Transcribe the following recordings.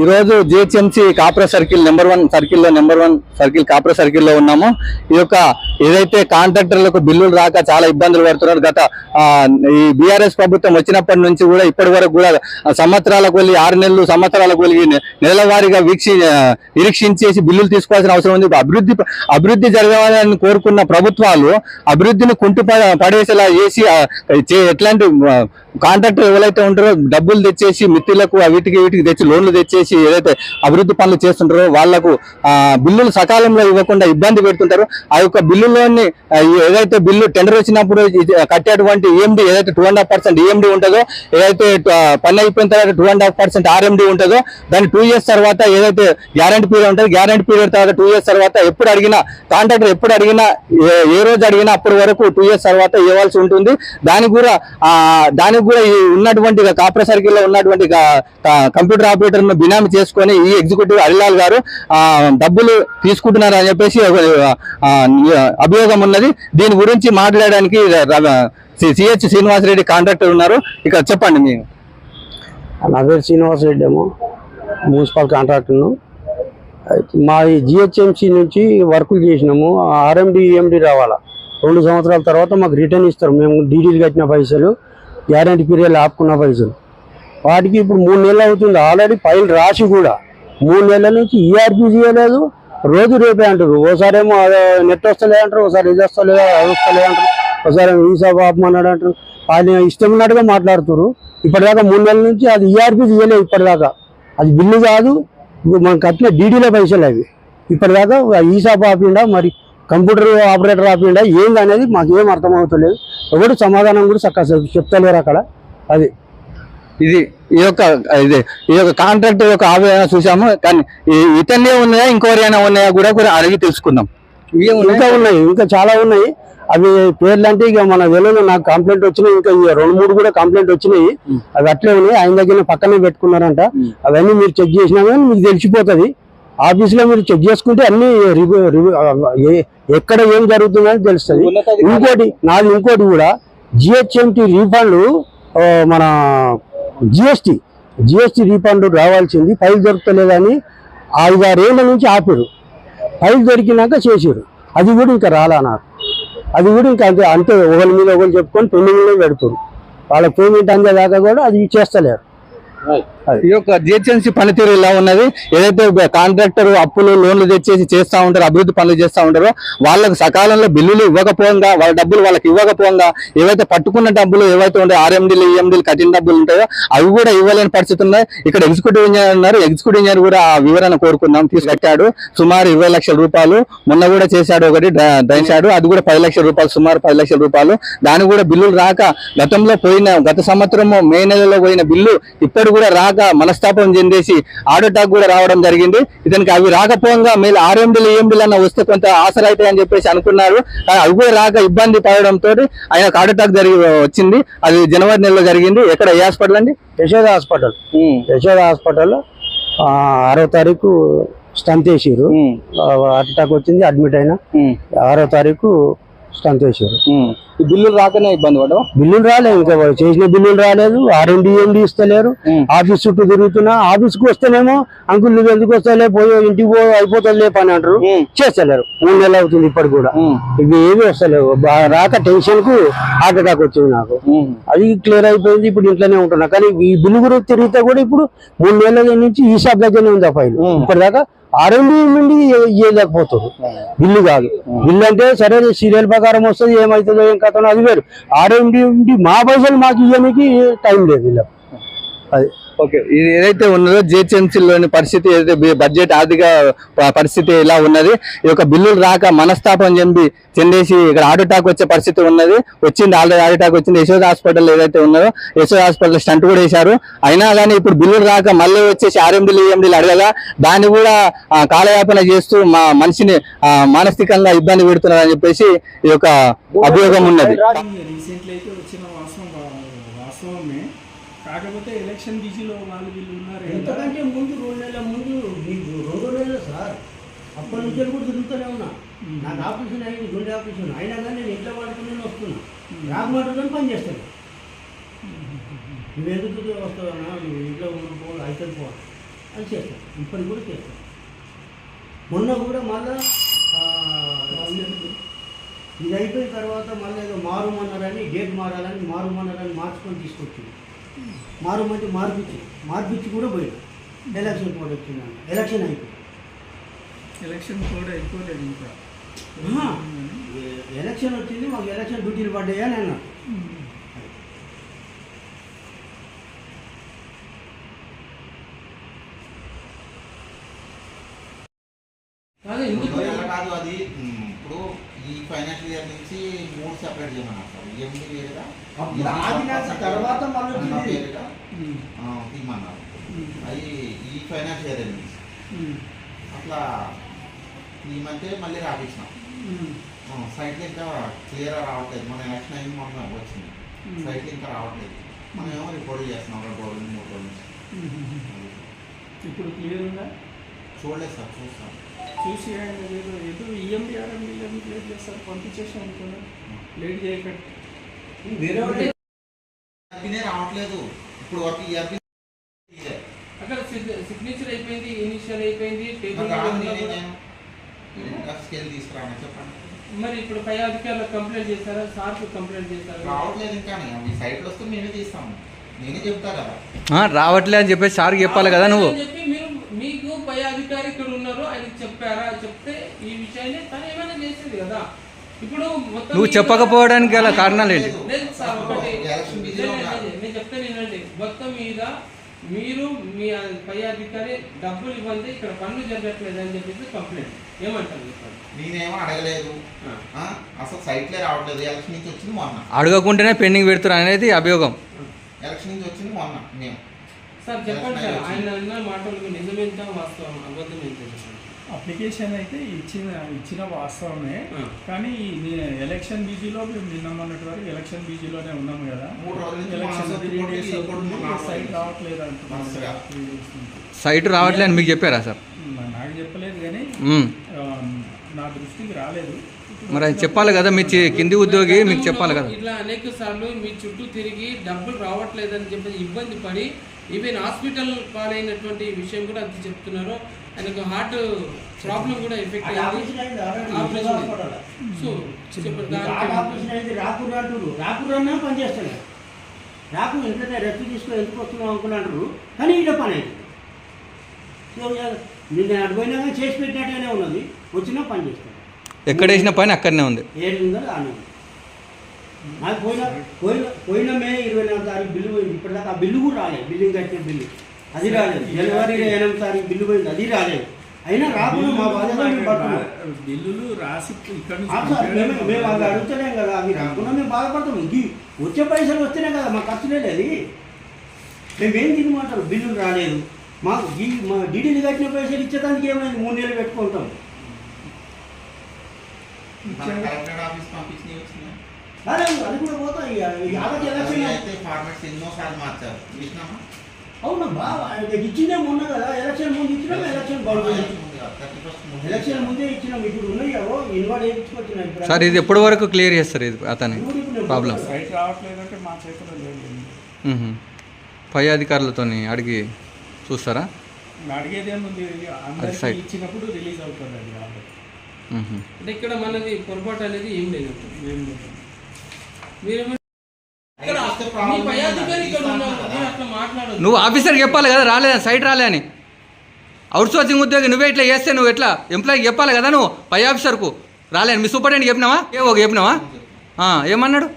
ఈరోజు GHMC Kapra circle number one సర్కిల్లో number one circle Kapra సర్కిల్లో ఉన్నాము. ఈ యొక్క ఏదైతే కాంట్రాక్టర్లకు బిల్లులు రాక చాలా ఇబ్బందులు పడుతున్నారు గత ఈ బీఆర్ఎస్ ప్రభుత్వం వచ్చినప్పటి నుంచి కూడా ఇప్పటి వరకు కూడా సంవత్సరాలకు వెళ్ళి ఆరు నెలలు సంవత్సరాలకు వెళ్ళి నెలవారీగా వీక్షి నిరీక్షించేసి బిల్లులు తీసుకోవాల్సిన అవసరం ఉంది. అభివృద్ధి అభివృద్ధి జరగాలని కోరుకున్న ప్రభుత్వాలు అభివృద్ధిని కుంటు పడేసేలా చేసి ఎట్లాంటి కాంట్రాక్టర్ ఎవరైతే ఉంటారో డబ్బులు తెచ్చేసి మిత్రులకు వీటికి వీటికి తెచ్చి లోన్లు తెచ్చేసి ఏదైతే అభివృద్ధి పనులు చేస్తుంటారో వాళ్ళకు బిల్లులు సకాలంలో ఇవ్వకుండా ఇబ్బంది పెడుతుంటారో. ఆ యొక్క బిల్లులోని ఏదైతే బిల్లు టెండర్ వచ్చినప్పుడు కట్టేటువంటి ఈఎండి ఏదైతే two and half percent EMD ఉంటుందో ఏదైతే పని అయిపోయిన తర్వాత two and half percent RMD ఉంటుందో దాని టూ ఇయర్స్ తర్వాత ఏదైతే గ్యారంటీ పీరియడ్ ఉంటుంది గ్యారంటీ పీరియడ్ తర్వాత టూ ఇయర్స్ తర్వాత ఎప్పుడు అడిగినా కాంట్రాక్టర్ ఎప్పుడు అడిగినా ఏ- రోజు అడిగినా అప్పటి వరకు టూ ఇయర్స్ తర్వాత ఇవ్వాల్సి ఉంటుంది. దానికి కూడా దానికి కూడా ఉన్నటువంటి కాప్రా సర్కిల్లో ఉన్నటువంటి కంప్యూటర్ ఆపరేటర్ బినా బినామీ చేసుకొని ఈ ఎగ్జిక్యూటివ్ హరిలాల్ గారు డబ్బులు తీసుకుంటున్నారు అని చెప్పేసి ఒక, అభియోగం ఉన్నది. దీని గురించి మాట్లాడడానికి సిహెచ్ శ్రీనివాసరెడ్డి కాంట్రాక్టర్ ఉన్నారు. ఇక్కడ చెప్పండి మీరు. నా పేరు శ్రీనివాసరెడ్డి ఏమో మున్సిపల్ కాంట్రాక్టర్ను అయితే మా ఈ నుంచి వర్కులు చేసినాము. ఆర్ఎండి ఈఎండి రావాలా. రెండు సంవత్సరాల తర్వాత మాకు రిటర్న్ ఇస్తారు. మేము డీడీలు కట్టిన పైసలు గ్యారంటీ పీరియడ్ ఆపుకున్న పైసలు. వాటికి ఇప్పుడు మూడు నెలలు అవుతుంది. ఆల్రెడీ ఫైల్ రాసి కూడా మూడు నెలల నుంచి ఈఆర్పీ చేయలేదు. రోజు రేపే అంటారు. ఓసారి ఏమో నెట్ వస్తలే అంటారు. ఒకసారి ఇది వస్తలేదు అది వస్తలే అంటారు. ఒకసారి వీసా ఆపమన్నాడు అంటారు. ఆయన ఇష్టం ఉన్నట్టుగా మాట్లాడుతారు ఇప్పటిదాకా మూడు నెలల నుంచి అది ఈఆర్పీ చేయలేదు ఇప్పటిదాకా. అది బిల్లు కాదు. మనం కట్టిన డీడీలో పైసలు అవి. ఇప్పటిదాకా ఈసాప్ ఆపిండా మరి కంప్యూటర్ ఆపరేటర్ ఆపిండా ఏంది అనేది మాకు ఏం అర్థమవుతలేదు ఎవరు సమాధానం కూడా చక్కగా చెప్తలేరు అక్కడ. అది ఇది ఈ యొక్క ఇది ఈ యొక్క కాంట్రాక్ట్ యొక్క ఆవేదన చూసాము కానీ ఇతన్నే ఉన్నాయా ఇంకోరైనా ఉన్నాయా కూడా కూడా అడిగి తెలుసుకుందాం. ఇవే ఇంకా ఉన్నాయి ఇంకా చాలా ఉన్నాయి. అవి పేర్లు అంటే ఇక మన వెలుగులో నాకు కంప్లైంట్ వచ్చినాయి ఇంకా రెండు మూడు కూడా కంప్లైంట్ వచ్చినాయి. అవి అట్లే ఉన్నాయి ఆయన దగ్గర పక్కనే పెట్టుకున్నారంట. అవన్నీ మీరు చెక్ చేసినా కానీ మీకు తెలిసిపోతుంది. ఆఫీస్లో మీరు చెక్ చేసుకుంటే అన్ని ఎక్కడ ఏం జరుగుతుందని తెలుస్తుంది. ఇంకోటి నాది ఇంకోటి కూడా జిహెచ్ఎంటి రీఫండ్ మన జిఎస్టి జిఎస్టి రీఫండ్ రావాల్సింది ఫైల్ దొరకలేదని ఐదారేళ్ళ నుంచి ఆపారు ఫైల్ దొరికినాక చేసారు అది కూడా ఇంకా రాలా నాకు. అది కూడా ఇంకా అంతే అంతే ఒకరి మీద ఒకరు చెప్పుకొని పెండింగ్లో పెడుతున్నారు వాళ్ళ పేమెంట్ అందేదాకా కూడా అది చేస్తలేరు. ఈ యొక్క జిహెచ్ఎంసీ పనితీరు ఇలా ఉన్నది? ఏదైతే కాంట్రాక్టర్ అప్పులు లోన్లు తెచ్చేసి చేస్తూ ఉంటారో అభివృద్ధి పనులు చేస్తూ ఉంటారో వాళ్ళకు సకాలంలో బిల్లులు ఇవ్వకపోగా వాళ్ళ డబ్బులు వాళ్ళకి ఇవ్వకపోగా ఏవైతే పట్టుకున్న డబ్బులు ఏవైతే ఉంటాయో ఆర్ఎండీలు ఈఎండీలు కట్టిన డబ్బులు ఉంటాయో అవి కూడా ఇవ్వలేని పరిస్థితి ఉన్నాయి ఇక్కడ ఎగ్జిక్యూటివ్ ఇంజనీర్ ఉన్నారు. ఎగ్జిక్యూటివ్ ఇంజనీర్ కూడా ఆ వివరణ కోరుకుందాం. తీసుకట్టాడు సుమారు ఇరవై లక్షల రూపాయలు. మొన్న కూడా చేశాడు ఒకటి దంచాడు అది కూడా పది లక్షల రూపాయలు సుమారు పది లక్షల రూపాయలు. దాని కూడా బిల్లులు రాక గతంలో పోయిన గత సంవత్సరము మే నెలలో పోయిన బిల్లు ఇప్పుడు కూడా రా రాక మనస్తాపం చెందేసి ఆడోటాక్ కూడా రావడం జరిగింది. ఇతనికి అవి రాకపోగా మీరు ఆర్ఎండీలు ఈఎండీలు అన్న వస్తే కొంత ఆసరా అవుతాయి అని చెప్పేసి అనుకున్నారు. కానీ అవి కూడా రాక ఇబ్బంది పడడంతో ఆయనకు ఆడోటాక్ జరిగి వచ్చింది. అది జనవరి నెలలో జరిగింది. ఎక్కడ ఏ హాస్పిటల్ అండి? యశోద హాస్పిటల్. యశోద హాస్పిటల్ ఆరో తారీఖు స్టంత్ వేసారు అటాక్ వచ్చింది అడ్మిట్ అయినా. ఆరో తారీఖు వేసారు ఈ బిల్లులు రాకనే ఇబ్బంది పడవు బిల్లులు రాలేదు ఇంకా వాళ్ళు చేసిన బిల్లులు రాలేదు ఆర్ఎండి ఏండి ఇస్తలేరు ఆఫీస్ చుట్టూ తిరుగుతున్నా ఆఫీస్కు వస్తేనేమో అంకుల్ నువ్వు ఎందుకు వస్తాలే పోయి ఇంటికి పో అయిపోతుంది పని అంటారు. చేస్తలేరు. మూడు నెలలు అవుతుంది ఇప్పటికి కూడా. ఇవి ఏమి వస్తలేవు. రాక టెన్షన్కు హార్ట్ అటాక్ వచ్చింది నాకు. అది క్లియర్ అయిపోయింది ఇప్పుడు ఇంట్లోనే ఉంటున్నా. కానీ ఈ బిల్లు గురించి తిరిగితే కూడా ఇప్పుడు మూడు నెలల నుంచి ఈ షాప్ దగ్గరనే ఉంది ఆ ఫైల్. ఇప్పటిదాకా ఆర్ఎండి నుండి ఇవ్వలేకపోతుంది బిల్లు కాదు. బిల్లు అంటే సరే సీరియల్ ప్రకారం వస్తుంది ఏమవుతుందో ఏం కథనో అది వేరు. ఆర్ఎండి మా పైసలు మాకు ఇవ్వడానికి టైం లేదు వీళ్ళకి. అది. ఓకే. ఇది ఏదైతే ఉన్నదో GHMC లోని పరిస్థితి ఏదైతే బడ్జెట్ ఆర్థిక పరిస్థితి ఇలా ఉన్నది ఈ యొక్క బిల్లులు రాక మనస్తాపం చెంది చెందేసి ఇక్కడ ఆటోటాక్ వచ్చే పరిస్థితి ఉన్నది. వచ్చింది ఆల్రెడీ ఆటోటాక్ వచ్చింది. యశోద్ హాస్పిటల్ ఏదైతే ఉన్నదో యశోద్ హాస్పిటల్ స్టంట్ కూడా వేశారు. అయినా కానీ ఇప్పుడు బిల్లులు రాక మళ్ళీ వచ్చేసి ఆర్ఎండీలు ఈఎండీలు అడగగా దాన్ని కూడా కాలయాపన చేస్తూ మా మనిషిని మానసికంగా ఇబ్బంది పెడుతున్నారని చెప్పేసి ఈ యొక్క అభియోగం ఉన్నది. రీసెంట్లీ అయితే వచ్చిన వాస్తవం వాస్తవమే. కాకపోతే ఎలక్షన్ బిజీలో వాళ్ళు వీళ్ళు ఉన్నారు. ఎంతకంటే ముందు రెండు నెలల ముందు మీకు రెండు నెలలు సార్. అప్పటి నుంచి కూడా తిరుగుతూనే ఉన్నా. నాకు ఆపరేషన్ అయింది గుండె ఆపరేషన్. అయినా కానీ నేను ఇంట్లో పడుకుని వస్తున్నా. రాకమాటతో పని చేస్తాను. నువ్వు ఎందుకు వస్తావన్నా? నువ్వు ఇంట్లో ఉండిపో అయితే పో. అది చేస్తాం. ఇప్పటికి కూడా చేస్తాం. మొన్న కూడా మళ్ళా ఇది అయిపోయిన తర్వాత మళ్ళీ ఏదో మారుమన్నారని డేట్ మారాలని మారుమన్నారని మార్చుకొని తీసుకొచ్చింది. మారుమంటే మార్పిచ్చి మార్పిచ్చి కూడా పోయాడు. ఎలక్షన్ కోడ్ వచ్చిందంట. ఎలక్షన్ అయిపోయింది. ఎలక్షన్ కూడా అయిపోలేదు ఇంకా. ఎలక్షన్ వచ్చింది మాకు ఎలక్షన్ డ్యూటీలు పడ్డాయా అని అన్నాడు. అదే ఎందుకు? కాదు అది ఇప్పుడు ఈ ఫైనాన్షియల్ ఇయర్ నుంచి మూడు సెపరేట్ చేయమన్నారు సార్. ఈఎండి వేరుగా తర్వాత మళ్ళీ. వేరుగా తీయమన్నారు అది ఈ ఫైనాన్షియల్ ఇయర్ నుంచి. అట్లా తీయమంటే మళ్ళీ రాపించినాం సైట్లు ఇంకా క్లియర్ రావట్లేదు. మన ఎలక్షన్ అయింది మొన్న వచ్చింది. సైట్లు ఇంకా రావట్లేదు. మనం ఏమో రిపోర్ట్ చేస్తున్నాం రెండు రోజులు మూడు రోజుల ఇప్పుడు క్లియర్ ఉందా? చూడలేదు సార్ చూస్తాం. చూసి ఆయన ఏదో ఏదో ఈఎండి ఆర్ఎండి లేట్ చేస్తారు? పంపించేసాం అనుకున్నా లేట్ చేయకండి. వేరే రావట్లేదు. ఇప్పుడు వరకు అక్కడ సిగ్నేచర్ అయిపోయింది ఇనిషియల్ అయిపోయింది టేబుల్ స్కేల్ తీసుకురాను చెప్పండి. మరి ఇప్పుడు పై అధికారులకు కంప్లైంట్ చేస్తారా సార్కు కంప్లైంట్ చేస్తారా రావట్లేదు ఇంకా మీ సైట్లో వస్తే మేమే తీస్తాము నేనే చెప్తా కదా. ఆ, రావట్లే అని చెప్పేసి సార్కి చెప్పాలి కదా నువ్వు. మీకు పై అధికారి ఇక్కడ ఉన్నారు ఆయనకి చెప్పారా? చెప్తే ఈ విషయాన్ని తను ఏమైనా చేసేది కదా. ఇప్పుడు మొత్తం నువ్వు చెప్పకపోవడానికి గల కారణాలు ఏంటి? లేదు సార్ ఒకటి నేను చెప్తాను వినండి. మొత్తం మీద మీరు మీ పై అధికారి డబ్బులు ఇవ్వండి ఇక్కడ పనులు జరగట్లేదు అని చెప్పేసి కంప్లైంట్ ఏమంటారు చెప్పండి నేనేమో అడగలేదు. అసలు సైట్లే రావట్లేదు. ఎలక్షన్ నుంచి వచ్చింది మొన్న. అడగకుంటేనే పెండింగ్ పెడుతున్నారు అనేది అభియోగం. ఎలక్షన్ నుంచి వచ్చింది మొన్న. మేము సార్ చెప్పండి సార్ ఆయన అన్న మాటలకు నిజమేంటో వాస్తవం అబద్ధం ఏంటో అప్లికేషన్ అయితే ఇచ్చిన ఇచ్చిన వాస్తవమే. కానీ ఎలక్షన్ బీజీలో మేము నిన్న మొన్నటి వరకు ఎలక్షన్ బీజీలోనే ఉన్నాం కదా. మూడు రోజుల నుంచి ఎలక్షన్ రావట్లేదు. సైట్ రావట్లేదు. సైట్ రావట్లే అని మీకు చెప్పారా సార్? నాకు చెప్పలేదు కానీ నా దృష్టికి రాలేదు. మరి అది చెప్పాలి కదా మీ కింది ఉద్యోగి మీకు చెప్పాలి కదా. ఇట్లా అనేక సార్లు మీ చుట్టూ తిరిగి డబ్బులు రావట్లేదని చెప్పి ఇబ్బంది పడి ఈవెన్ హాస్పిటల్ పాలైనటువంటి విషయం కూడా అంత చెప్తున్నారు. ఆయనకు హార్ట్ ప్రాబ్లం కూడా ఎఫెక్ట్ అయింది. సో చెప్పండి మీకు ఆడ దానికి ఆపరేషన్ అయింది రాకూడదు అంటారు రాకూడదన్నా పని చేస్తాను రాకు ఇంట్లోనే రెస్ట్ తీసుకొని ఎందుకు వస్తున్నావు అనుకుని అంటారు కానీ ఈడ పని అయింది. సో నిన్న అడిపోయినా కానీ చేసి పెట్టినట్టుగానే ఉన్నది వచ్చినా పని చేస్తాను ఎక్కడ వేసిన పని అక్కడనే ఉంది. ఏడు ఉందో ఆనే ఉంది. నాకు పోయిన పోయిన పోయిన మే ఇరవై నాలుగు తారీఖు బిల్లు పోయింది ఇప్పటిదాకా ఆ బిల్లు కూడా రాలేదు బిల్లింగ్ కట్టిన బిల్లు. అది రాలేదు. జనవరి ఎనిమిది తారీఖు బిల్లు పోయింది. అది రాలేదు. అయినా రాకుండా మా బాధ్యత బిల్లులు రాసి ఇక్కడ మేము అవి అడుగుతలేం కదా. అవి రాకుండా మేము బాధపడతాం. ఇది వచ్చే పైసలు వస్తేనే కదా మా ఖర్చు లేదు అది మేమేం తినమంటారు బిల్లులు రాలేదు. మాకు ఈ మా డీడీలు కట్టిన పైసలు ఇచ్చేదానికి ఏమైంది? మూడు నెలలు పెట్టుకుంటాం. అదే అది కూడా పోతాం ఎన్నోసార్లు మార్చారు. చూసినామా అవునా బాగా ఇచ్చిందే మొన్న కదా ఎలక్షన్ ముందు ఇచ్చినాం ఎలక్షన్ ఎలక్షన్ ముందే ఇచ్చినాం ఇప్పుడు ఉన్నాయో ఇన్వాల్వ్ సార్ ఇది ఎప్పటి వరకు క్లియర్ చేస్తారు ఇది అతని ప్రాబ్లం. పై అధికారులతో అడిగి చూస్తారా? site. ఇచ్చినప్పుడు రిలీజ్ అవుతుంది అది. అంటే ఇక్కడ మనది పొరపాటు అనేది ఏం లేదు. ఏం లేదు. మీరు ఇక్కడ నువ్వు ఆఫీసర్కి చెప్పాలి కదా రాలే సైట్ రాలే అని. అవుట్ సోర్సింగ్ ఉద్యోగి నువ్వే ఇట్లా చేస్తే నువ్వు ఎట్లా ఎంప్లాయీకి చెప్పాలి కదా నువ్వు పై ఆఫీసర్కు. రాలే మీ సూపరింటెండెంట్ చెప్పినావా? ఏ ఒక చెప్పినావా? ఏమన్నాడు?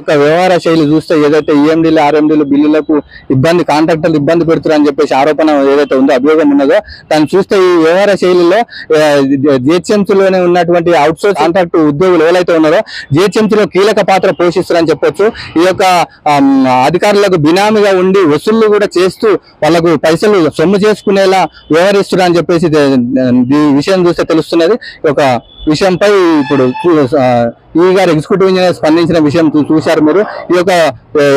యొక్క వ్యవహార శైలి చూస్తే ఏదైతే ఈఎండీలు ఆర్ఎండీలు బిల్లులకు ఇబ్బంది కాంట్రాక్టర్లు ఇబ్బంది పెడుతున్నారని చెప్పేసి ఆరోపణ ఏదైతే ఉందో అభియోగం ఉన్నదో దాన్ని చూస్తే ఈ వ్యవహార శైలిలో జిహెచ్ఎంసీలోనే ఉన్నటువంటి అవుట్సోర్స్ కాంట్రాక్ట్ ఉద్యోగులు ఎవరైతే ఉన్నారో జిహెచ్ఎంసీలో కీలక పాత్ర పోషిస్తారని చెప్పొచ్చు. ఈ యొక్క అధికారులకు బినామీగా ఉండి వసూళ్ళు కూడా చేస్తూ వాళ్ళకు పైసలు సొమ్ము చేసుకునేలా వ్యవహరిస్తున్నారని చెప్పేసి ఈ విషయం చూస్తే తెలుస్తున్నది. ఒక విషయంపై ఇప్పుడు ఈ గారు ఎగ్జిక్యూటివ్ ఇంజనీర్ స్పందించిన విషయం చూశారు మీరు. ఈ యొక్క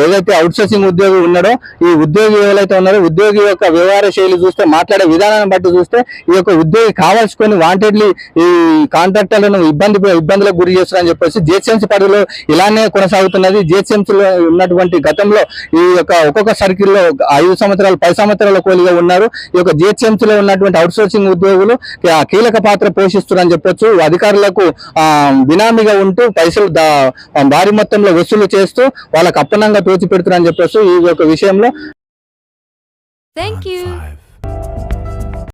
ఏదైతే అవుట్ సోర్సింగ్ ఉద్యోగి ఉన్నాడో ఈ ఉద్యోగి ఎవరైతే ఉన్నారో ఉద్యోగి యొక్క వ్యవహార శైలి చూస్తే మాట్లాడే విధానాన్ని బట్టి చూస్తే ఈ యొక్క ఉద్యోగి కావాల్సుకొని వాంటెడ్లీ ఈ కాంట్రాక్టర్లను ఇబ్బంది ఇబ్బందులకు గురి చేస్తున్నారని చెప్పేసి జిహెచ్ఎంసీ పరిధిలో ఇలానే కొనసాగుతున్నది. జిహెచ్ఎంసీలో ఉన్నటువంటి గతంలో ఈ యొక్క ఒక్కొక్క సర్కిల్లో ఐదు సంవత్సరాలు పది సంవత్సరాల కోలిగా ఉన్నారు. ఈ యొక్క జిహెచ్ఎంసీలో ఉన్నటువంటి అవుట్ సోర్సింగ్ ఉద్యోగులు కీలక పాత్ర పోషిస్తున్నారని చెప్పొచ్చు. అధికారులకు ఆ, బినామీగా ఉంటూ పైసలు భారీ మొత్తంలో వసూలు చేస్తూ వాళ్ళకి అప్పనంగా తోచి పెడుతున్నారని చెప్పేసి ఈ యొక్క విషయంలో Thank you.